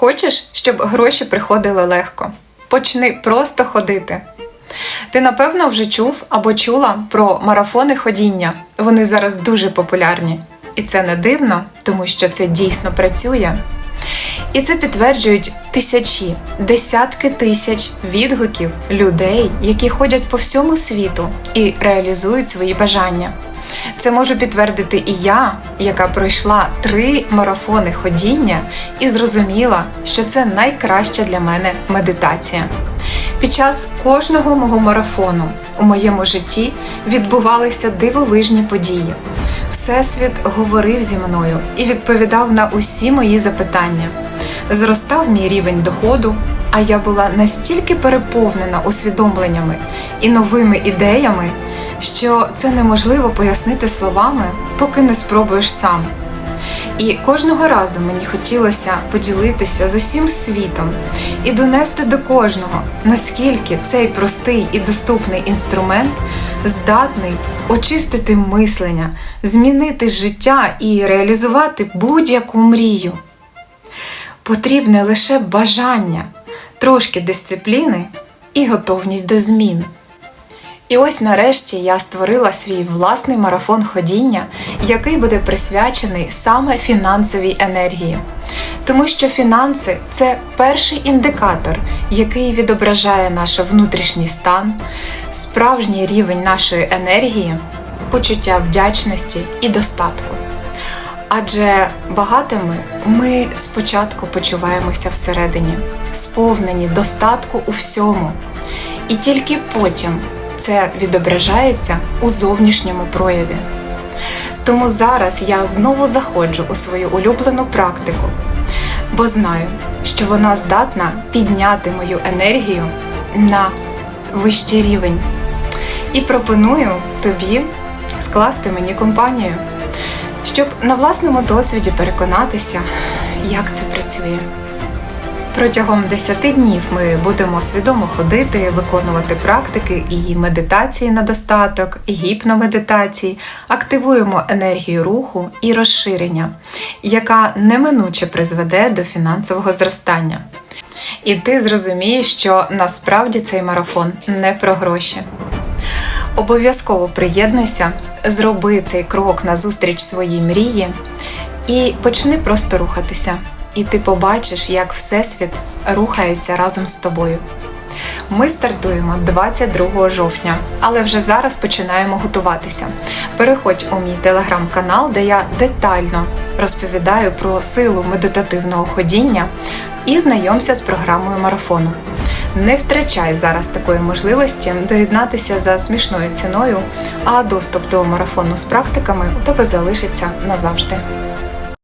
Хочеш, щоб гроші приходили легко? Почни просто ходити. Ти напевно вже чув або чула про марафони ходіння. Вони зараз дуже популярні. І це не дивно, тому що це дійсно працює. І це підтверджують тисячі, десятки тисяч відгуків людей, які ходять по всьому світу і реалізують свої бажання. Це можу підтвердити і я, яка пройшла три марафони ходіння і зрозуміла, що це найкраща для мене медитація. Під час кожного мого марафону у моєму житті відбувалися дивовижні події. Всесвіт говорив зі мною і відповідав на усі мої запитання. Зростав мій рівень доходу, а я була настільки переповнена усвідомленнями і новими ідеями, що це неможливо пояснити словами, поки не спробуєш сам. І кожного разу мені хотілося поділитися з усім світом і донести до кожного, наскільки цей простий і доступний інструмент здатний очистити мислення, змінити життя і реалізувати будь-яку мрію. Потрібне лише бажання, трошки дисципліни і готовність до змін. І ось нарешті я створила свій власний марафон ходіння, який буде присвячений саме фінансовій енергії. Тому що фінанси це перший індикатор, який відображає наш внутрішній стан, справжній рівень нашої енергії, почуття вдячності і достатку. Адже багатими ми спочатку почуваємося всередині, сповнені достатку у всьому, і тільки потім це відображається у зовнішньому прояві. Тому зараз я знову заходжу у свою улюблену практику, бо знаю, що вона здатна підняти мою енергію на вищий рівень. І пропоную тобі скласти мені компанію, щоб на власному досвіді переконатися, як це працює. Протягом 10 днів ми будемо свідомо ходити, виконувати практики і медитації на достаток, і гіпномедитації, активуємо енергію руху і розширення, яка неминуче призведе до фінансового зростання. І ти зрозумієш, що насправді цей марафон не про гроші. Обов'язково приєднуйся, зроби цей крок назустріч своїй мрії і почни просто рухатися і ти побачиш, як Всесвіт рухається разом з тобою. Ми стартуємо 22 жовтня, але вже зараз починаємо готуватися. Переходь у мій телеграм-канал, де я детально розповідаю про силу медитативного ходіння і знайомся з програмою марафону. Не втрачай зараз такої можливості доєднатися за смішною ціною, а доступ до марафону з практиками у тебе залишиться назавжди.